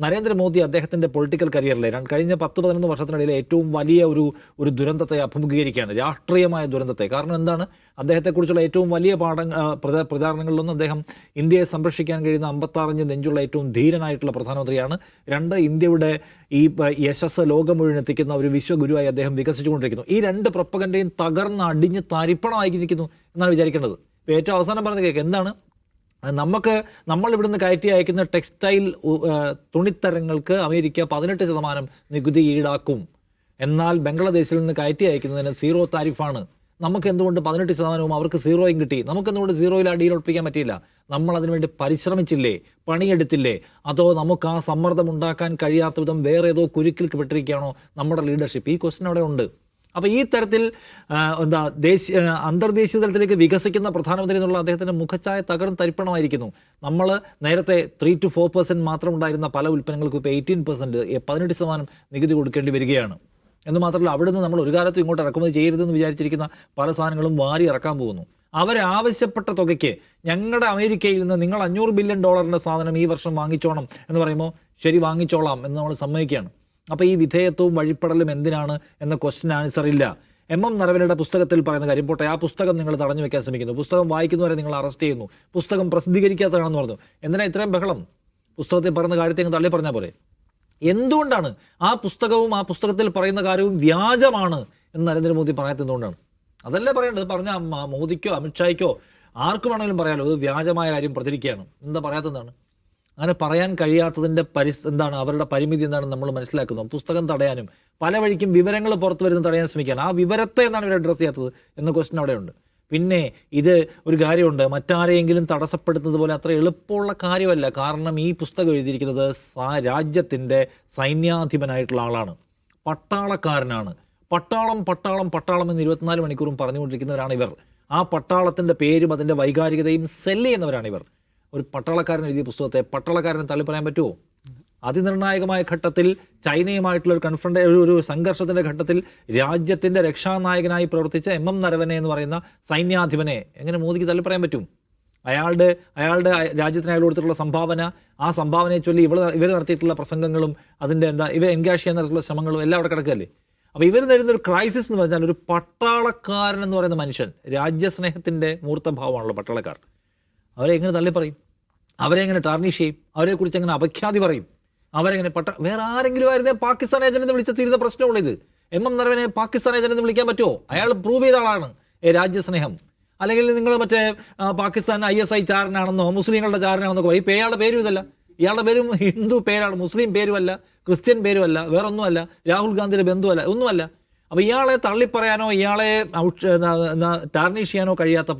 നരേന്ദ്രമോദി അദ്ദേഹത്തിന്റെ പൊളിറ്റിക്കൽ കരിയറിലെ കഴിഞ്ഞ പത്ത് പതിനൊന്ന് വർഷത്തിനിടയിൽ ഏറ്റവും വലിയ ഒരു ഒരു ദുരന്തത്തെ അഭിമുഖീകരിക്കുകയാണ്. രാഷ്ട്രീയമായ ദുരന്തത്തെ. കാരണം എന്താണ്? അദ്ദേഹത്തെക്കുറിച്ചുള്ള ഏറ്റവും വലിയ പാഠ പ്രചാ- പ്രചാരണങ്ങളിലൊന്നും അദ്ദേഹം ഇന്ത്യയെ സംരക്ഷിക്കാൻ കഴിയുന്ന അമ്പത്താറഞ്ച് നെഞ്ചുള്ള ഏറ്റവും ധീരനായിട്ടുള്ള പ്രധാനമന്ത്രിയാണ്. രണ്ട് ഇന്ത്യയുടെ ഈ യശസ് ലോകം മുഴുവനെത്തിക്കുന്ന ഒരു വിശ്വഗുരുവായി അദ്ദേഹം വികസിച്ചുകൊണ്ടിരിക്കുന്നു. ഈ രണ്ട് പ്രൊപ്പകന്റെയും തകർന്ന് അടിഞ്ഞ് തരിപ്പണമായി നിൽക്കുന്നു എന്നാണ് വിചാരിക്കേണ്ടത്. ഏറ്റവും അവസാനം പറഞ്ഞത് കേൾക്കാം എന്താണ്? നമുക്ക് നമ്മൾ ഇവിടുന്ന് കയറ്റി അയക്കുന്ന ടെക്സ്റ്റൈൽ തുണിത്തരങ്ങൾക്ക് അമേരിക്ക പതിനെട്ട് ശതമാനം നികുതി ഈടാക്കും. എന്നാൽ ബംഗ്ലാദേശിൽ നിന്ന് കയറ്റി അയക്കുന്നതിന് സീറോ താരിഫാണ്. നമുക്ക് എന്തുകൊണ്ട് പതിനെട്ട് ശതമാനവും അവർക്ക് സീറോയും കിട്ടി? നമുക്ക് എന്തുകൊണ്ട് സീറോയിൽ അടിയിൽ ഡീൽ ഉറപ്പിക്കാൻ പറ്റിയില്ല? നമ്മൾ അതിനുവേണ്ടി പരിശ്രമിച്ചില്ലേ? പണിയെടുത്തില്ലേ? അതോ നമുക്ക് ആ സമ്മർദ്ദം ഉണ്ടാക്കാൻ കഴിയാത്ത വിധം വേറെ ഏതോ കുരുക്കിൽ പെട്ടിരിക്കുകയാണോ നമ്മുടെ ലീഡർഷിപ്പ് ഈ ക്വസ്റ്റൻ അവിടെ ഉണ്ട്. അപ്പോൾ ഈ തരത്തിൽ എന്താ ദേശീയ അന്തർദേശീയ തലത്തിലേക്ക് വികസിക്കുന്ന പ്രധാനമന്ത്രി എന്നുള്ള അദ്ദേഹത്തിന്റെ മുഖച്ചായ തകർന്ന് തരിപ്പണമായിരിക്കുന്നു. നമ്മൾ നേരത്തെ ത്രീ ടു ഫോർ പെർസെന്റ് മാത്രം ഉണ്ടായിരുന്ന പല ഉൽപ്പന്നങ്ങൾക്കും ഇപ്പോൾ എയ്റ്റീൻ പെർസെന്റ് പതിനെട്ട് ശതമാനം നികുതി കൊടുക്കേണ്ടി വരികയാണ്. എന്ന് മാത്രമല്ല അവിടെ നിന്ന് നമ്മൾ ഒരു കാലത്തും ഇങ്ങോട്ട് ഇറക്കുമതി ചെയ്യരുതെന്ന് വിചാരിച്ചിരിക്കുന്ന പല സാധനങ്ങളും വാരി ഇറക്കാൻ പോകുന്നു. അവരാവശ്യപ്പെട്ട തുകയ്ക്ക് ഞങ്ങളുടെ അമേരിക്കയിൽ നിന്ന് നിങ്ങൾ അഞ്ഞൂറ് ബില്യൺ ഡോളറിന്റെ സാധനം ഈ വർഷം വാങ്ങിച്ചോണം എന്ന് പറയുമ്പോൾ ശരി വാങ്ങിച്ചോളാം എന്ന് നമ്മൾ സമ്മതിക്കുകയാണ്. അപ്പോൾ ഈ വിധേയത്വവും വഴിപ്പെടലും എന്തിനാണ് എന്ന ക്വസ്റ്റ്യൻ ആൻസർ ഇല്ല. എം എം നരവനയുടെ പുസ്തകത്തിൽ പറയുന്ന കാര്യം പോട്ടെ ആ പുസ്തകം നിങ്ങൾ തടഞ്ഞു വെക്കാൻ ശ്രമിക്കുന്നു. പുസ്തകം വായിക്കുന്നവരെ നിങ്ങൾ അറസ്റ്റ് ചെയ്യുന്നു. പുസ്തകം പ്രസിദ്ധീകരിക്കാത്തതാണെന്ന് പറഞ്ഞു. എന്തിനാ ഇത്രയും ബഹളം? പുസ്തകത്തിൽ പറയുന്ന കാര്യത്തെ നിങ്ങൾ തള്ളി പറഞ്ഞാൽ പോലെ എന്തുകൊണ്ടാണ് ആ പുസ്തകവും ആ പുസ്തകത്തിൽ പറയുന്ന കാര്യവും വ്യാജമാണ് എന്ന് നരേന്ദ്രമോദി പറയാത്തതുകൊണ്ടാണ് അതല്ല പറയേണ്ടത്? പറഞ്ഞ മോദിക്കോ അമിത്ഷായ്ക്കോ ആർക്കു വേണമെങ്കിലും പറയാമല്ലോ ഇത് വ്യാജമായ കാര്യം പ്രചരിക്കുകയാണ്. എന്താ പറയാത്തതാണ് അങ്ങനെ പറയാൻ കഴിയാത്തതിന്റെ പരിസ് എന്താണ് അവരുടെ പരിമിതി എന്താണെന്ന് നമ്മൾ മനസ്സിലാക്കുന്നു. പുസ്തകം തടയാനും പല വഴിക്കും വിവരങ്ങൾ പുറത്തു വരുന്ന തടയാൻ ശ്രമിക്കുകയാണ്. ആ വിവരത്തെ എന്നാണ് ഇവർ അഡ്രസ്സ് ചെയ്യാത്തത് എന്ന ക്വസ്റ്റൻ അവിടെയുണ്ട്. പിന്നെ ഇത് ഒരു കാര്യമുണ്ട്. മറ്റാരെയെങ്കിലും തടസ്സപ്പെടുത്തുന്നത് പോലെ അത്ര എളുപ്പമുള്ള കാര്യമല്ല. കാരണം ഈ പുസ്തകം എഴുതിയിരിക്കുന്നത് രാജ്യത്തിന്റെ സൈന്യാധിപനായിട്ടുള്ള ആളാണ്. പട്ടാളക്കാരനാണ്. പട്ടാളം പട്ടാളം പട്ടാളം എന്ന് ഇരുപത്തിനാല് മണിക്കൂറും പറഞ്ഞുകൊണ്ടിരിക്കുന്നവരാണ് ഇവർ. ആ പട്ടാളത്തിന്റെ പേരും അതിന്റെ വൈകാരികതയും സെല്ല് ചെയ്യുന്നവരാണ് ഇവർ. ഒരു പട്ടാളക്കാരൻ എഴുതിയ പുസ്തകത്തെ പട്ടാളക്കാരനെ തള്ളിപ്പറയാൻ പറ്റുമോ? അതിനിർണായകമായ ഘട്ടത്തിൽ ചൈനയുമായിട്ടുള്ള ഒരു കൺഫ്രണ്ട് ഒരു ഒരു സംഘർഷത്തിന്റെ ഘട്ടത്തിൽ രാജ്യത്തിന്റെ രക്ഷാനായകനായി പ്രവർത്തിച്ച എം എം നരവനെ എന്ന് പറയുന്ന സൈന്യാധിപനെ എങ്ങനെ മോദിക്ക് തള്ളിപ്പറയാൻ പറ്റും? അയാളുടെ അയാളുടെ രാജ്യത്തിന് അയാൾ കൊടുത്തിട്ടുള്ള സംഭാവന ആ സംഭാവനയെ ചൊല്ലി ഇവർ ഇവർ നടത്തിയിട്ടുള്ള പ്രസംഗങ്ങളും അതിന്റെ എന്താ ഇവർ എൻഗാഷ് ചെയ്യാൻ നടത്തിയിട്ടുള്ള ശ്രമങ്ങളും എല്ലാം അവിടെ കിടക്കുകയല്ലേ അപ്പോൾ ഇവർ നേരിടുന്ന ഒരു ക്രൈസിസ് എന്ന് പറഞ്ഞാൽ ഒരു പട്ടാളക്കാരൻ എന്ന് പറയുന്ന മനുഷ്യൻ രാജ്യസ്നേഹത്തിന്റെ മൂർത്തഭാവമാണല്ലോ പട്ടാളക്കാർ. അവരെ എങ്ങനെ തള്ളി പറയും? അവരെ എങ്ങനെ ടാർണിഷ് ചെയ്യും? അവരെക്കുറിച്ച് എങ്ങനെ അപഖ്യാതി പറയും? അവരെങ്ങനെ പട്ട വേറെ ആരെങ്കിലും ആയിരുന്നേ പാകിസ്ഥാൻ ഏജന്റ് എന്ന് തീരുന്ന പ്രശ്നമുള്ളത്. M M Naravane Pakistan agent എന്ന് വിളിക്കാൻ പറ്റുമോ? അയാൾ പ്രൂവ് ചെയ്ത ആളാണ് രാജ്യസ്നേഹം. അല്ലെങ്കിൽ നിങ്ങൾ മറ്റേ പാകിസ്ഥാൻ ഐ എസ് ഐ ചാരനാണെന്നോ മുസ്ലിങ്ങളുടെ ചാരനാണെന്നോ ഈ ഇപ്പം ഇയാളുടെ പേരും ഇതല്ല. ഇയാളുടെ പേരും ഹിന്ദു പേരാണ് മുസ്ലിം പേരുമല്ല ക്രിസ്ത്യൻ പേരുമല്ല വേറെ ഒന്നുമല്ല രാഹുൽ ഗാന്ധിയുടെ ബന്ധുവല്ല ഒന്നുമല്ല. അപ്പോൾ ഇയാളെ തള്ളിപ്പറയാനോ ഇയാളെ ടാർണിഷ് ചെയ്യാനോ കഴിയാത്ത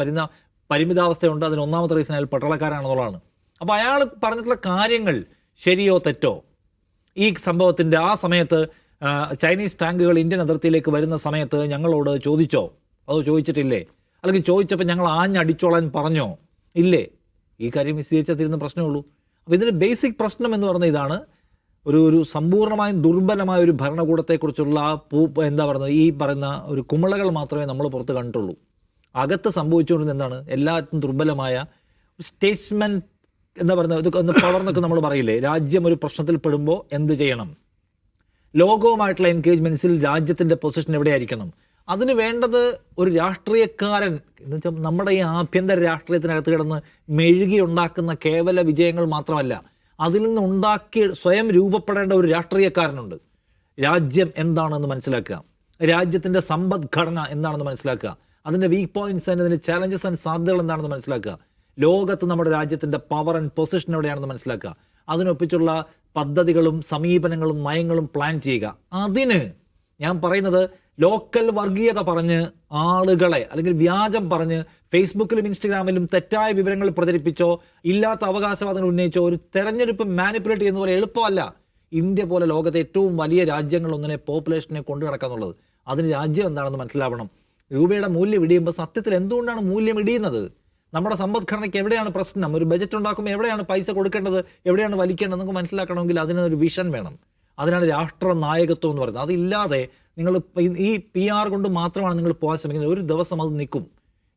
പരിമിതാവസ്ഥയുണ്ട്. അതിന് ഒന്നാമത്തെ റീസൺ അയാൾ പട്ടാളക്കാരാണെന്നുള്ളതാണ്. അപ്പോൾ അയാൾ പറഞ്ഞിട്ടുള്ള കാര്യങ്ങൾ ശരിയോ തെറ്റോ? ഈ സംഭവത്തിന്റെ ആ സമയത്ത് ചൈനീസ് ടാങ്കുകൾ ഇന്ത്യൻ അതിർത്തിയിലേക്ക് വരുന്ന സമയത്ത് ഞങ്ങളോട് ചോദിച്ചോ? അതോ ചോദിച്ചിട്ടില്ലേ? അല്ലെങ്കിൽ ചോദിച്ചപ്പോൾ ഞങ്ങൾ ആഞ്ഞടിച്ചോളാൻ പറഞ്ഞോ? ഇല്ലേ? ഈ കാര്യം വിശദീകരിച്ചാൽ തീരുന്ന പ്രശ്നമേ ഉള്ളൂ. അപ്പോൾ ഇതിന്റെ ബേസിക് പ്രശ്നം എന്ന് പറഞ്ഞ ഇതാണ്. ഒരു ഒരു സമ്പൂർണമായും ദുർബലമായ ഒരു ഭരണകൂടത്തെക്കുറിച്ചുള്ള പൂ എന്താ പറയുന്നത്? ഈ പറയുന്ന ഒരു കുമിളകൾ മാത്രമേ നമ്മൾ പുറത്ത് കണ്ടിട്ടുള്ളൂ. അകത്ത് സംഭവിച്ചുകൊണ്ടിരുന്ന എന്താണ്? എല്ലാത്തിനും ദുർബലമായ സ്റ്റേറ്റ്സ്മെൻ എന്താ പറയുന്നത്? ഇതൊക്കെ ഒന്ന് പവർന്നൊക്കെ നമ്മൾ പറയില്ലേ? രാജ്യം ഒരു പ്രശ്നത്തിൽ പെടുമ്പോൾ എന്ത് ചെയ്യണം? ലോകവുമായിട്ടുള്ള എൻഗേജ്മെന്റ്സിൽ രാജ്യത്തിന്റെ പൊസിഷൻ എവിടെയായിരിക്കണം? അതിന് വേണ്ടത് ഒരു രാഷ്ട്രീയക്കാരൻ. എന്ന് വെച്ചാൽ നമ്മുടെ ഈ ആഭ്യന്തര രാഷ്ട്രീയത്തിനകത്ത് കിടന്ന് മെഴുകി ഉണ്ടാക്കുന്ന കേവല വിജയങ്ങൾ മാത്രമല്ല അതിൽ നിന്ന് ഉണ്ടാക്കി സ്വയം രൂപപ്പെടേണ്ട ഒരു രാഷ്ട്രീയക്കാരനുണ്ട്. രാജ്യം എന്താണെന്ന് മനസ്സിലാക്കുക. രാജ്യത്തിന്റെ സമ്പദ്ഘടന എന്താണെന്ന് മനസ്സിലാക്കുക. അതിന്റെ വീക്ക് പോയിന്റ്സ് ആൻഡ് അതിന്റെ ചാലഞ്ചസ് ആൻഡ് സാധ്യതകൾ എന്താണെന്ന് മനസ്സിലാക്കുക. ലോകത്ത് നമ്മുടെ രാജ്യത്തിന്റെ പവർ ആൻഡ് പൊസിഷൻ എവിടെയാണെന്ന് മനസ്സിലാക്കുക. അതിനൊപ്പിച്ചുള്ള പദ്ധതികളും സമീപനങ്ങളും നയങ്ങളും പ്ലാൻ ചെയ്യുക. അതിന് ഞാൻ പറയുന്നത് ലോക്കൽ വർഗീയത പറഞ്ഞ് ആളുകളെ അല്ലെങ്കിൽ വ്യാജം പറഞ്ഞ് ഫേസ്ബുക്കിലും ഇൻസ്റ്റഗ്രാമിലും തെറ്റായ വിവരങ്ങൾ പ്രചരിപ്പിച്ചോ ഇല്ലാത്ത അവകാശവാദങ്ങൾ ഉന്നയിച്ചോ ഒരു തെരഞ്ഞെടുപ്പ് മാനിപ്പുലേറ്റ് ചെയ്യുന്ന പോലെ എളുപ്പമല്ല. ഇന്ത്യ പോലെ ലോകത്തെ ഏറ്റവും വലിയ രാജ്യങ്ങൾ ഒന്നിനെ പോപ്പുലേഷനെ കൊണ്ടു നടക്കാന്നുള്ളത് അതിന് രാജ്യം എന്താണെന്ന് മനസ്സിലാവണം. രൂപയുടെ മൂല്യം ഇടിയുമ്പോൾ സത്യത്തിൽ എന്തുകൊണ്ടാണ് മൂല്യം ഇടിയുന്നത്? നമ്മുടെ സമ്പദ്ഘടനയ്ക്ക് എവിടെയാണ് പ്രശ്നം? ഒരു ബജറ്റ് ഉണ്ടാക്കുമ്പോൾ എവിടെയാണ് പൈസ കൊടുക്കേണ്ടത്? എവിടെയാണ് വലിക്കേണ്ടത്? നമുക്ക് മനസ്സിലാക്കണമെങ്കിൽ അതിനൊരു വിഷൻ വേണം. അതിനാണ് രാഷ്ട്ര നായകത്വം എന്ന് പറയുന്നത്. അതില്ലാതെ നിങ്ങൾ ഈ- പി ആർ കൊണ്ട് മാത്രമാണ് നിങ്ങൾ പോകാൻ ശ്രമിക്കുന്നത്. ഒരു ദിവസം അത് നിൽക്കും.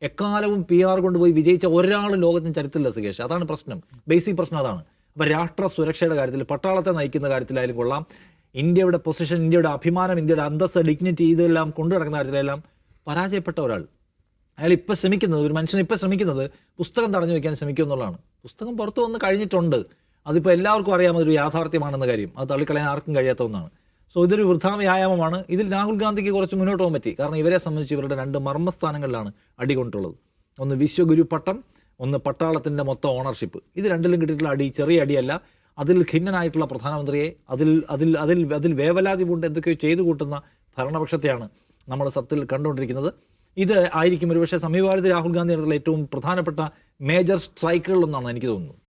എക്കാലവും പി ആർ കൊണ്ട് പോയി വിജയിച്ച ഒരാളും ലോകത്തിന് ചരിത്രമില്ല സുകേഷ്. അതാണ് പ്രശ്നം. ബേസിക് പ്രശ്നം അതാണ്. അപ്പോൾ രാഷ്ട്ര സുരക്ഷയുടെ കാര്യത്തിൽ പട്ടാളത്തെ നയിക്കുന്ന കാര്യത്തിലായാലും കൊള്ളാം. ഇന്ത്യയുടെ പൊസിഷൻ ഇന്ത്യയുടെ അഭിമാനം ഇന്ത്യയുടെ അന്തസ്സ് ഡിഗ്നിറ്റി ഇതെല്ലാം കൊണ്ടു നടക്കുന്ന കാര്യത്തിലെല്ലാം പരാജയപ്പെട്ട ഒരാൾ. അയാൾ ഇപ്പോൾ ശ്രമിക്കുന്നത് ഒരു മനുഷ്യൻ ഇപ്പോൾ ശ്രമിക്കുന്നത് പുസ്തകം തടഞ്ഞു വെക്കാൻ ശ്രമിക്കും എന്നുള്ളതാണ് പുസ്തകം പുറത്തു വന്ന് കഴിഞ്ഞിട്ടുണ്ട്. അതിപ്പോൾ എല്ലാവർക്കും അറിയാം അതൊരു യാഥാർത്ഥ്യമാണെന്ന കാര്യം. അത് തള്ളിക്കളയാൻ ആർക്കും കഴിയാത്ത ഒന്നാണ് സോ ഇതൊരു വൃഥാ വ്യായാമമാണ് ഇതിൽ രാഹുൽ ഗാന്ധിക്ക് കുറച്ച് മുന്നോട്ട് പോകാൻ പറ്റി. കാരണം ഇവരെ സംബന്ധിച്ച് ഇവരുടെ രണ്ട് മർമ്മസ്ഥാനങ്ങളിലാണ് അടികൊണ്ടുള്ളത്. ഒന്ന് വിശ്വഗുരു പട്ടം ഒന്ന് പട്ടാളത്തിന്റെ മൊത്തം ഓണർഷിപ്പ്. ഇത് രണ്ടിലും കിട്ടിയിട്ടുള്ള അടി ചെറിയ അടിയല്ല. അതിൽ ഖിന്നനായിട്ടുള്ള പ്രധാനമന്ത്രിയെ അതിൽ അതിൽ അതിൽ അതിൽ വേവലാതി കൊണ്ട് എന്തൊക്കെയോ ചെയ്തു കൂട്ടുന്ന ഭരണപക്ഷത്തെയാണ് നമ്മൾ സത്തിൽ കണ്ടുകൊണ്ടിരിക്കുന്നത്. ഇത് ആയിരിക്കും ഒരുപക്ഷെ സമീപകാലത്ത് രാഹുൽ ഗാന്ധി നടത്തുന്ന ഏറ്റവും പ്രധാനപ്പെട്ട മേജർ സ്ട്രൈക്കുകളിലൊന്നാണ് എനിക്ക് തോന്നുന്നത്